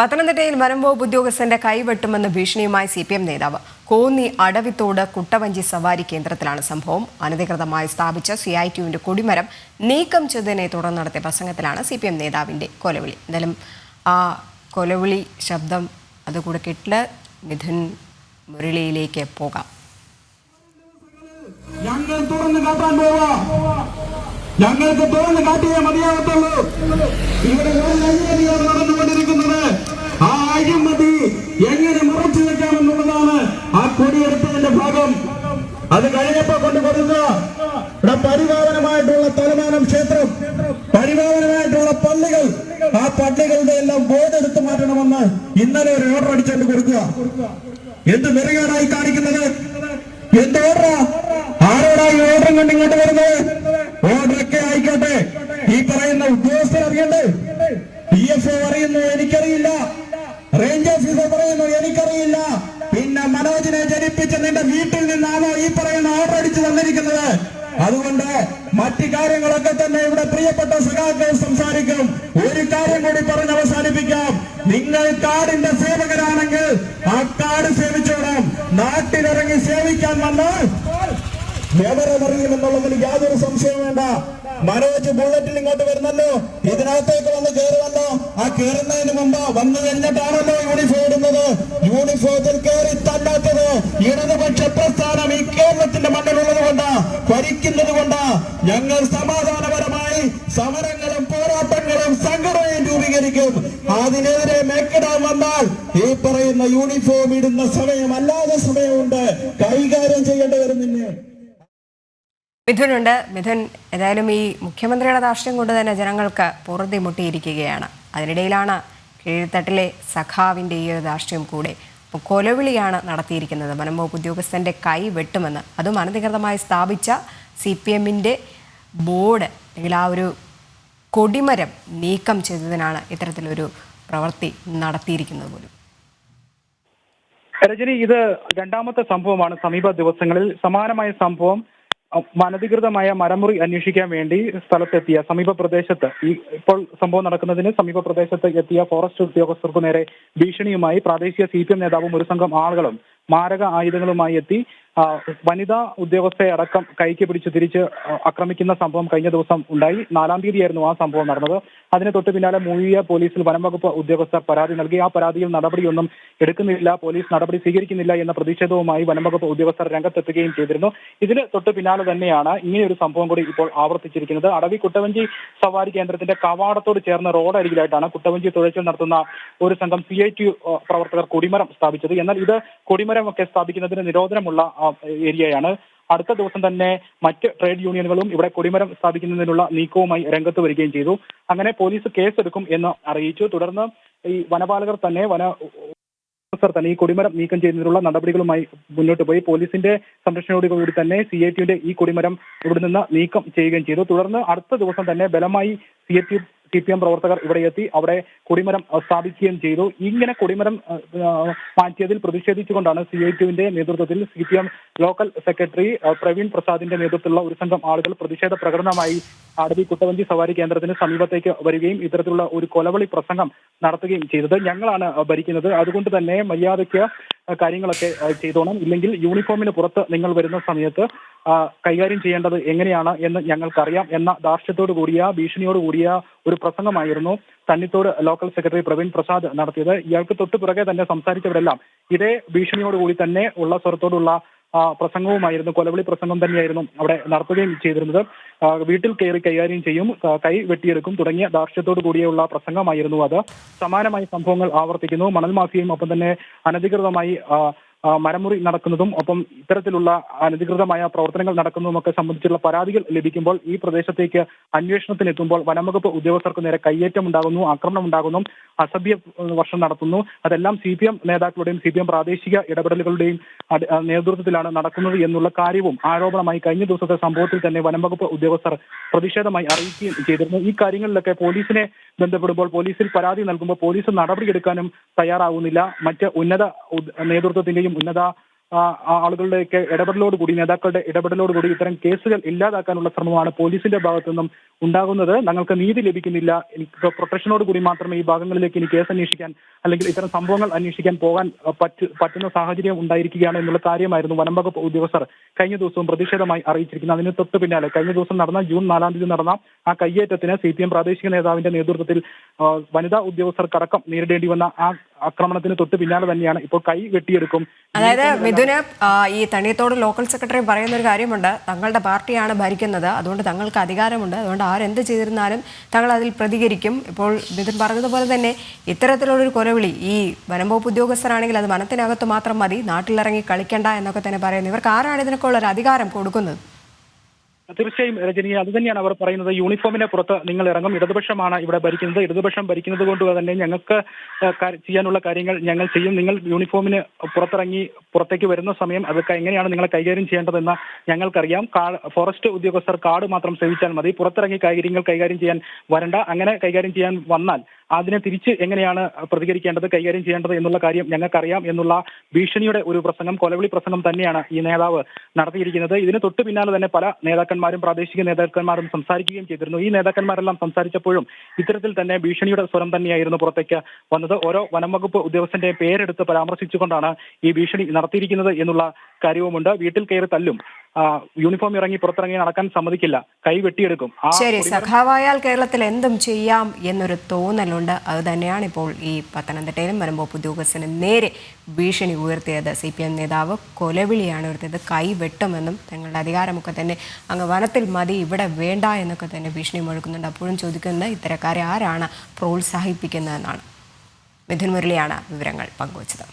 പത്തനംതിട്ടയിൽ വനംവകുപ്പ് ഉദ്യോഗസ്ഥന്റെ കൈവെട്ടുമെന്ന ഭീഷണിയുമായി സി പി എം നേതാവ്. കോന്നി അടവിത്തോട് കുട്ടവഞ്ചി സവാരി കേന്ദ്രത്തിലാണ് സംഭവം. അനധികൃതമായി സ്ഥാപിച്ച സി ഐ ടിയുവിന്റെ കൊടിമരം നീക്കം ചെയ്തതിനെ തുടർന്ന് നടത്തിയ പ്രസംഗത്തിലാണ് സി പി എം നേതാവിന്റെ കൊലവിളി. എന്തായാലും ആ കൊലവിളി ശബ്ദം അതുകൂടെ കിട്ടിൽ മിഥുൻ മുരളിയിലേക്ക് പോകാം. ഞങ്ങൾ തുറന്ന് കാട്ടാൻ പോവാ. ഞങ്ങൾക്ക് തുറന്ന് കാട്ടിയേ മതിയാകത്തുള്ളൂ ഇവിടെ ഒരു അഴിമതിയാണ് നടന്നുകൊണ്ടിരിക്കുന്നത് ആ അഴിമതി എങ്ങനെ മറച്ചു വെക്കാമെന്നുള്ളതാണ് ആ കൊടിയെടുത്തതിന്റെ ഭാഗം അത് കഴിഞ്ഞപ്പോ കൊണ്ട് കൊടുക്കുക ഇവിടെ പരിപാലനമായിട്ടുള്ള തലമാനം ക്ഷേത്രം പരിപാലനമായിട്ടുള്ള പള്ളികൾ ആ പള്ളികളുടെ എല്ലാം ബോർഡ് എടുത്തു മാറ്റണമെന്ന് ഇന്നലെ ഒരു ഓർഡർ അടിച്ചുകൊണ്ട് കൊടുക്കുക. എന്ത് മെറുകാടായി കാണിക്കുന്നത്? എന്ത് ഓർഡറാ ആരോടാ ഈ ഓർഡറും കൊണ്ട് ഇങ്ങോട്ട് വരുന്നത്? ഓർഡറൊക്കെ ആയിക്കോട്ടെ. ഈ പറയുന്ന ഉദ്യോഗസ്ഥർ അറിയണ്ടേ? പി എഫ് ഒ അറിയുന്നു എനിക്കറിയില്ല. റേഞ്ച് ഓഫീസർ പറയുന്നു എനിക്കറിയില്ല. പിന്നെ മനോജിനെ ജനിപ്പിച്ച് നിന്റെ വീട്ടിൽ നിന്നാണോ ഈ പറയുന്ന ഓർഡർ അടിച്ചു തന്നിരിക്കുന്നത്? അതുകൊണ്ട് മറ്റു കാര്യങ്ങളൊക്കെ തന്നെ ഇവിടെ പ്രിയപ്പെട്ട സഖാക്കൾ സംസാരിക്കും. ഒരു കാര്യം കൂടി പറഞ്ഞ് അവസാനിപ്പിക്കാം. നിങ്ങൾ കാടിന്റെ സേവകരാണെങ്കിൽ ആ കാട് സേവിച്ചോണം നാട്ടിലിറങ്ങി സേവിക്കാൻ വന്നാൽ എന്നുള്ളതിൽ യാതൊരു സംശയവും വേണ്ട. മനോജ് ബുള്ളറ്റിൽ ഇങ്ങോട്ട് വരുന്നല്ലോ. ഇതിനകത്തേക്ക് വന്ന് കയറുമല്ലോ ആ കയറുന്നതിന് മുമ്പ് വന്നു കഴിഞ്ഞിട്ടാണല്ലോ യൂണിഫോം ഇടുന്നത്. യൂണിഫോമിൽ ഞങ്ങൾ സമാധാനപരമായി സമരങ്ങളും പോരാട്ടങ്ങളും സംഘടനയും രൂപീകരിക്കും. അതിനെതിരെ മേക്കിടാൻ വന്നാൽ ഈ പറയുന്ന യൂണിഫോം ഇടുന്ന സമയം അല്ലാതെ സമയമുണ്ട്. കൈകാര്യം ചെയ്യേണ്ടി വരും നിന്നെ. മിഥുനുണ്ട്. മിഥുൻ ഏതായാലും ഈ മുഖ്യമന്ത്രിയുടെ ധാർഷ്ട്യം കൊണ്ട് തന്നെ ജനങ്ങൾക്ക് പൊറുതി മുട്ടിയിരിക്കുകയാണ് അതിനിടയിലാണ് കീഴ്ത്തട്ടിലെ സഖാവിന്റെ ഈ ഒരു ധാർഷ്ട്യം കൂടെ കൊലവിളിയാണ് നടത്തിയിരിക്കുന്നത്. വനംവകുപ്പ് ഉദ്യോഗസ്ഥന്റെ കൈ വെട്ടുമെന്ന്. അതും അനധികൃതമായി സ്ഥാപിച്ച സി പി എമ്മിന്റെ ബോർഡ് അല്ലെങ്കിൽ ആ ഒരു കൊടിമരം നീക്കം ചെയ്തതിനാണ് ഇത്തരത്തിലൊരു പ്രവൃത്തി നടത്തിയിരിക്കുന്നത് പോലും. രജനി ഇത് രണ്ടാമത്തെ സംഭവമാണ്. സമീപ ദിവസങ്ങളിൽ സമാനമായ സംഭവം മനധികൃതമായ മരമുറി അന്വേഷിക്കാൻ വേണ്ടി സ്ഥലത്തെത്തിയ സമീപ പ്രദേശത്ത് ഈ ഇപ്പോൾ സംഭവം നടക്കുന്നതിന് സമീപ പ്രദേശത്ത് എത്തിയ ഫോറസ്റ്റ് ഉദ്യോഗസ്ഥർക്കു നേരെ ഭീഷണിയുമായി പ്രാദേശിക സി പി എം നേതാവും ഒരു സംഘം ആളുകളും മാരക ആയുധങ്ങളുമായി എത്തി വനിതാ ഉദ്യോഗസ്ഥയെ അടക്കം കൈക്ക് പിടിച്ച് തിരിച്ച് ആക്രമിക്കുന്ന സംഭവം കഴിഞ്ഞ ദിവസം ഉണ്ടായി. നാലാം തീയതിയായിരുന്നു ആ സംഭവം നടന്നത്. അതിന് തൊട്ട് പിന്നാലെ മൂഴിയ പോലീസിൽ വനം വകുപ്പ് ഉദ്യോഗസ്ഥർ പരാതി നൽകി. ആ പരാതിയിൽ നടപടിയൊന്നും എടുക്കുന്നില്ല. പോലീസ് നടപടി സ്വീകരിക്കുന്നില്ല എന്ന പ്രതിഷേധവുമായി വനം വകുപ്പ് ഉദ്യോഗസ്ഥർ രംഗത്തെത്തുകയും ചെയ്തിരുന്നു. ഇതിന് തൊട്ട് പിന്നാലെ തന്നെയാണ് ഇങ്ങനെയൊരു സംഭവം കൂടി ഇപ്പോൾ ആവർത്തിച്ചിരിക്കുന്നത്. അടവി കുട്ടവഞ്ചി സവാരി കേന്ദ്രത്തിന്റെ കവാടത്തോട് ചേർന്ന റോഡ് അരികിലായിട്ടാണ് കുട്ടവഞ്ചി തുഴച്ചിൽ നടത്തുന്ന ഒരു സംഘം സി ഐ ടി പ്രവർത്തകർ കൊടിമരം സ്ഥാപിച്ചത്. എന്നാൽ ഇത് കൊടിമരം ഒക്കെ സ്ഥാപിക്കുന്നതിന് നിരോധനമുള്ള ഏരിയയാണ്. അടുത്ത ദിവസം തന്നെ മറ്റ് ട്രേഡ് യൂണിയനുകളും ഇവിടെ കൊടിമരം സ്ഥാപിക്കുന്നതിനുള്ള നീക്കവുമായി രംഗത്ത് വരികയും ചെയ്തു. അങ്ങനെ പോലീസ് കേസെടുക്കും എന്ന് അറിയിച്ചു. തുടർന്ന് ഈ വനപാലകർ തന്നെ വന ഉദ്യോഗസ്ഥർ തന്നെ ഈ കൊടിമരം നീക്കം ചെയ്യുന്നതിനുള്ള നടപടികളുമായി മുന്നോട്ട് പോയി. പോലീസിന്റെ സംരക്ഷണയോടുകൂടി തന്നെ സി ഐ ടിയുടെ ഈ കൊടിമരം ഇവിടെ നിന്ന് നീക്കം ചെയ്യുകയും ചെയ്തു. തുടർന്ന് അടുത്ത ദിവസം തന്നെ ബലമായി C I T C P M പ്രവർത്തകർ ഇവിടെ എത്തി അവിടെ കൊടിമരം സ്ഥാപിക്കുകയും ചെയ്തു. ഇങ്ങനെ കൊടിമരം മാറ്റിയതിൽ പ്രതിഷേധിച്ചുകൊണ്ടാണ് സി ഐ ടിയുവിന്റെ നേതൃത്വത്തിൽ C P M local secretary Praveen പ്രസാദിന്റെ നേതൃത്വത്തിലുള്ള ഒരു സംഘം ആളുകൾ പ്രതിഷേധ പ്രകടനമായി അടവി കുട്ടവഞ്ചി സവാരി കേന്ദ്രത്തിന് സമീപത്തേക്ക് വരികയും ഇത്തരത്തിലുള്ള ഒരു കൊലവളി പ്രസംഗം നടത്തുകയും ചെയ്തത് ഞങ്ങളാണ് ഭരിക്കുന്നത്. അതുകൊണ്ട് തന്നെ മര്യാദയ്ക്ക് കാര്യങ്ങളൊക്കെ ചെയ്തോണം. ഇല്ലെങ്കിൽ യൂണിഫോമിന് പുറത്ത് നിങ്ങൾ വരുന്ന സമയത്ത് കൈകാര്യം ചെയ്യേണ്ടത് എങ്ങനെയാണ് എന്ന് ഞങ്ങൾക്കറിയാം എന്ന ധാർഷ്ട്യത്തോടു കൂടിയ ഭീഷണിയോട് കൂടിയ ഒരു പ്രസംഗമായിരുന്നു തന്നിത്തോട് ലോക്കൽ സെക്രട്ടറി പ്രവീൺ പ്രസാദ് നടത്തിയത്. ഇയാൾക്ക് തൊട്ടു പിറകെ തന്നെ സംസാരിച്ചവരെല്ലാം ഇതേ ഭീഷണിയോടുകൂടി തന്നെ ഉള്ള സ്വരത്തോടുള്ള പ്രസംഗവുമായിരുന്നു. കൊലവിളി പ്രസംഗം തന്നെയായിരുന്നു അവിടെ നടത്തുകയും ചെയ്തിരുന്നത്. വീട്ടിൽ കയറി കൈകാര്യം ചെയ്യും. കൈ വെട്ടിയെടുക്കും. തുടങ്ങിയ ധാർഷ്ട്യത്തോടു കൂടിയുള്ള പ്രസംഗമായിരുന്നു അത്. സമാനമായ സംഭവങ്ങൾ ആവർത്തിക്കുന്നു. മണൽ മാഫിയയും ഒപ്പം തന്നെ അനധികൃതമായി മരമുറി നടക്കുന്നതും ഒപ്പം ഇത്തരത്തിലുള്ള അനധികൃതമായ പ്രവർത്തനങ്ങൾ നടക്കുന്നതുമൊക്കെ സംബന്ധിച്ചുള്ള പരാതികൾ ലഭിക്കുമ്പോൾ ഈ പ്രദേശത്തേക്ക് അന്വേഷണത്തിന് എത്തുമ്പോൾ വനംവകുപ്പ് ഉദ്യോഗസ്ഥർക്ക് നേരെ കയ്യേറ്റം ഉണ്ടാകുന്നു ആക്രമണം ഉണ്ടാകുന്നു അസഭ്യ വർഷം നടത്തുന്നു. അതെല്ലാം സി പി എം നേതാക്കളുടെയും സി പി എം പ്രാദേശിക ഇടപെടലുകളുടെയും നേതൃത്വത്തിലാണ് നടക്കുന്നത് എന്നുള്ള കാര്യവും ആരോപണമായി കഴിഞ്ഞ ദിവസത്തെ സംഭവത്തിൽ തന്നെ വനംവകുപ്പ് ഉദ്യോഗസ്ഥർ പ്രതിഷേധമായി അറിയിക്കുകയും ചെയ്തിരുന്നു. ഈ കാര്യങ്ങളിലൊക്കെ പോലീസിനെ ബന്ധപ്പെടുമ്പോൾ പോലീസിൽ പരാതി നൽകുമ്പോൾ പോലീസ് നടപടിയെടുക്കാനും തയ്യാറാവുന്നില്ല. മറ്റ് ഉന്നത നേതൃത്വത്തിന്റെയും ഉന്നത ആളുകളുടെയൊക്കെ ഇടപെടലോടുകൂടി നേതാക്കളുടെ ഇടപെടലോടുകൂടി ഇത്തരം കേസുകൾ ഇല്ലാതാക്കാനുള്ള ശ്രമമാണ് പോലീസിന്റെ ഭാഗത്തു നിന്നും ഉണ്ടാകുന്നത്. ഞങ്ങൾക്ക് നീതി ലഭിക്കുന്നില്ല. എനിക്ക് പ്രൊട്ടക്ഷനോട് കൂടി മാത്രമേ ഈ ഭാഗങ്ങളിലേക്ക് ഇനി കേസ് അന്വേഷിക്കാൻ അല്ലെങ്കിൽ ഇത്തരം സംഭവങ്ങൾ അന്വേഷിക്കാൻ പോകാൻ പറ്റ പറ്റു പറ്റുന്ന സാഹചര്യം ഉണ്ടായിരിക്കുകയാണ് എന്നുള്ള കാര്യമായിരുന്നു വനം വകുപ്പ് ഉദ്യോഗസ്ഥർ കഴിഞ്ഞ ദിവസവും പ്രതിഷേധമായി അറിയിച്ചിരിക്കുന്നത്. അതിന് തൊട്ട് പിന്നാലെ കഴിഞ്ഞ ദിവസം നടന്ന ജൂൺ നാലാം തീയതി നടന്ന ആ കയ്യേറ്റത്തിന് സി പ്രാദേശിക നേതാവിന്റെ നേതൃത്വത്തിൽ വനിതാ ഉദ്യോഗസ്ഥർക്കടക്കം നേരിടേണ്ടി വന്ന ആ ആക്രമണത്തിന് തൊട്ട് പിന്നാലെ തന്നെയാണ്. ഇപ്പോൾ കൈ വെട്ടിയെടുക്കും. അതായത് മിഥുന് ഈ തണിയത്തോട് ലോക്കൽ സെക്രട്ടറി പറയുന്ന ഒരു കാര്യമുണ്ട്. തങ്ങളുടെ പാർട്ടിയാണ് ഭരിക്കുന്നത്. അതുകൊണ്ട് തങ്ങൾക്ക് അധികാരമുണ്ട്. അതുകൊണ്ട് ആരെന്ത് ചെയ്തിരുന്നാലും തങ്ങൾ അതിൽ പ്രതികരിക്കും. ഇപ്പോൾ മിഥുൻ പറഞ്ഞതുപോലെ തന്നെ ഇത്തരത്തിലുള്ളൊരു കൊലവിളി ഈ വനംവകുപ്പ് ഉദ്യോഗസ്ഥരാണെങ്കിൽ അത് വനത്തിനകത്ത് മാത്രം മതി. നാട്ടിലിറങ്ങി കളിക്കണ്ട എന്നൊക്കെ തന്നെ പറയുന്നു. ഇവർക്ക് ആരാണ് ഇതിനൊക്കെ ഉള്ള ഒരു അധികാരം കൊടുക്കുന്നത്? തീർച്ചയായും രജനി അത് തന്നെയാണ് അവർ പറയുന്നത്. യൂണിഫോമിനെ പുറത്ത് നിങ്ങൾ ഇറങ്ങും. ഇടതുപക്ഷമാണ് ഇവിടെ ഭരിക്കുന്നത്. ഇടതുപക്ഷം ഭരിക്കുന്നത് കൊണ്ട് തന്നെ ഞങ്ങൾക്ക് ചെയ്യാനുള്ള കാര്യങ്ങൾ ഞങ്ങൾ ചെയ്യും. നിങ്ങൾ യൂണിഫോമിന് പുറത്തിറങ്ങി പുറത്തേക്ക് വരുന്ന സമയം അതൊക്കെ എങ്ങനെയാണ് നിങ്ങളെ കൈകാര്യം ചെയ്യേണ്ടതെന്ന് ഞങ്ങൾക്കറിയാം. ഫോറസ്റ്റ് ഉദ്യോഗസ്ഥർ കാർഡ് മാത്രം സേവിച്ചാൽ മതി. പുറത്തിറങ്ങി കാര്യങ്ങൾ കൈകാര്യം ചെയ്യാൻ വരണ്ട. അങ്ങനെ കൈകാര്യം ചെയ്യാൻ വന്നാൽ അതിനെ തിരിച്ച് എങ്ങനെയാണ് പ്രതികരിക്കേണ്ടത് കൈകാര്യം ചെയ്യേണ്ടത് എന്നുള്ള കാര്യം ഞങ്ങൾക്കറിയാം എന്നുള്ള ഭീഷണിയുടെ ഒരു പ്രസംഗം കൊലവിളി പ്രസംഗം തന്നെയാണ് ഈ നേതാവ് നടത്തിയിരിക്കുന്നത്. ഇതിന് തൊട്ട് പിന്നാലെ തന്നെ പല നേതാക്കന്മാരും പ്രാദേശിക നേതാക്കന്മാരും സംസാരിക്കുകയും ചെയ്തിരുന്നു. ഈ നേതാക്കന്മാരെല്ലാം സംസാരിച്ചപ്പോഴും ഇത്തരത്തിൽ തന്നെ ഭീഷണിയുടെ സ്വരം തന്നെയായിരുന്നു പുറത്തേക്ക് വന്നത്. ഓരോ വനം വകുപ്പ് ഉദ്യോഗസ്ഥന്റെ പേരെടുത്ത് പരാമർശിച്ചുകൊണ്ടാണ് ഈ ഭീഷണി നടത്തിയിരിക്കുന്നത് എന്നുള്ള കാര്യവുമുണ്ട്. വീട്ടിൽ കയറി തല്ലും. യൂണിഫോം ഇറങ്ങി പുറത്തിറങ്ങി നടക്കാൻ സമ്മതിക്കില്ല. കൈ വെട്ടിയെടുക്കും. ശരി സഖാവായാൽ കേരളത്തിൽ എന്തും ചെയ്യാം എന്നൊരു തോന്നലുണ്ട്. അത് തന്നെയാണ് ഇപ്പോൾ ഈ പത്തനംതിട്ടയിലും വരുമ്പോപ്പ് ഉദ്യോഗസ്ഥന് നേരെ ഭീഷണി ഉയർത്തിയത്. സി പി എം നേതാവ് കൊലവിളിയാണ് ഉയർത്തിയത്. കൈ വെട്ടുമെന്നും തങ്ങളുടെ അധികാരമൊക്കെ തന്നെ അങ്ങ് വനത്തിൽ മതി ഇവിടെ വേണ്ട എന്നൊക്കെ തന്നെ ഭീഷണി മുഴക്കുന്നുണ്ട്. അപ്പോഴും ചോദിക്കുന്നത് ഇത്തരക്കാരെ ആരാണ് പ്രോത്സാഹിപ്പിക്കുന്നതെന്നാണ്. മിഥുൻ മുരളിയാണ് വിവരങ്ങൾ പങ്കുവച്ചത്.